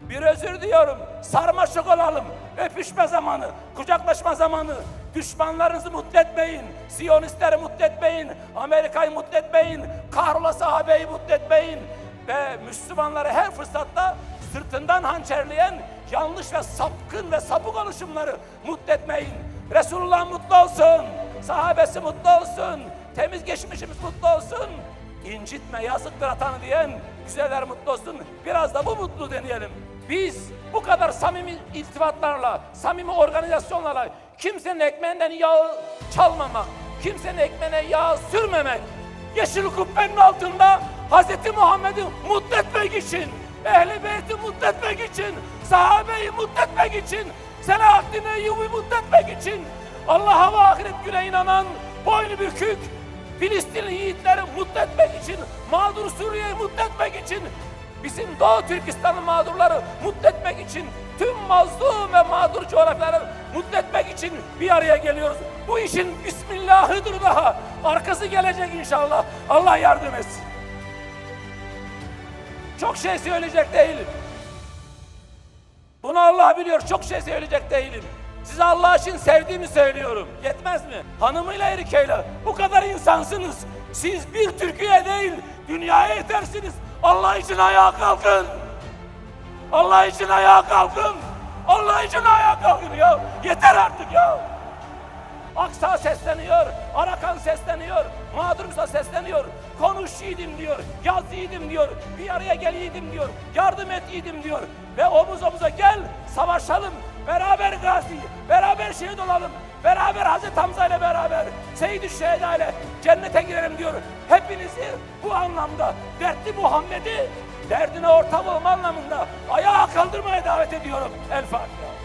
Bir özür diyorum. Sarmaşık olalım. Öpüşme zamanı, kucaklaşma zamanı. Düşmanlarınızı mutlu etmeyin. Siyonistleri mutlu etmeyin. Amerika'yı mutlu etmeyin. Kahrolası sahabeyi mutlu etmeyin. Ve Müslümanları her fırsatta sırtından hançerleyen yanlış ve sapkın ve sapık oluşumları mutlu etmeyin. Resulullah mutlu olsun. Sahabesi mutlu olsun. Temiz geçmişimiz mutlu olsun. İncitme yazıktır atanı diyen güzeller mutlu olsun. Biraz da bu mutlu deneyelim. Biz bu kadar samimi iltifatlarla, samimi organizasyonlarla kimsenin ekmeğinden yağı çalmamak, kimsenin ekmeğine yağ sürmemek, yeşil kubbenin altında Hz. Muhammed'i mutlu etmek için, Ehl-i Beyt'i mutlu etmek için, sahabeyi mutlu etmek için, Selahaddin Eyyubi mutlu etmek için, Allah'a ve ahiret güne inanan, boynu bükük, Filistinli yiğitleri mutlu etmek mağdur Suriye'yi mutlu etmek için, bizim Doğu Türkistan'ın mağdurları mutlu etmek için, tüm mazlum ve mağdur coğrafyaları mutlu etmek için bir araya geliyoruz. Bu işin Bismillahıdır daha. Arkası gelecek inşallah. Allah yardım etsin. Çok şey söyleyecek değilim. Bunu Allah biliyor. Çok şey söyleyecek değilim. Size Allah için sevdiğimi söylüyorum. Yetmez mi? Hanımıyla erkeğiyle bu kadar insansınız. Siz bir Türkiye değil, dünyaya yetersiniz. Allah için ayağa kalkın. Allah için ayağa kalkın. Allah için ayağa kalkın ya. Yeter artık ya. Aksa sesleniyor, Arakan sesleniyor, Mağdur Musa sesleniyor. Konuş yiğidim diyor, yaz yiğidim diyor, bir araya gel yiğidim diyor, yardım et yiğidim diyor. Ve omuz omuza gel, savaşalım, beraber gazi, beraber şehit olalım, beraber Hazreti Hamza ile beraber, Seyyid-i Şeheda ile cennete girelim diyor. Hepinizi bu anlamda, dertli Muhammed'i derdine ortak olma anlamında ayağa kaldırmaya davet ediyorum. El Fatiha.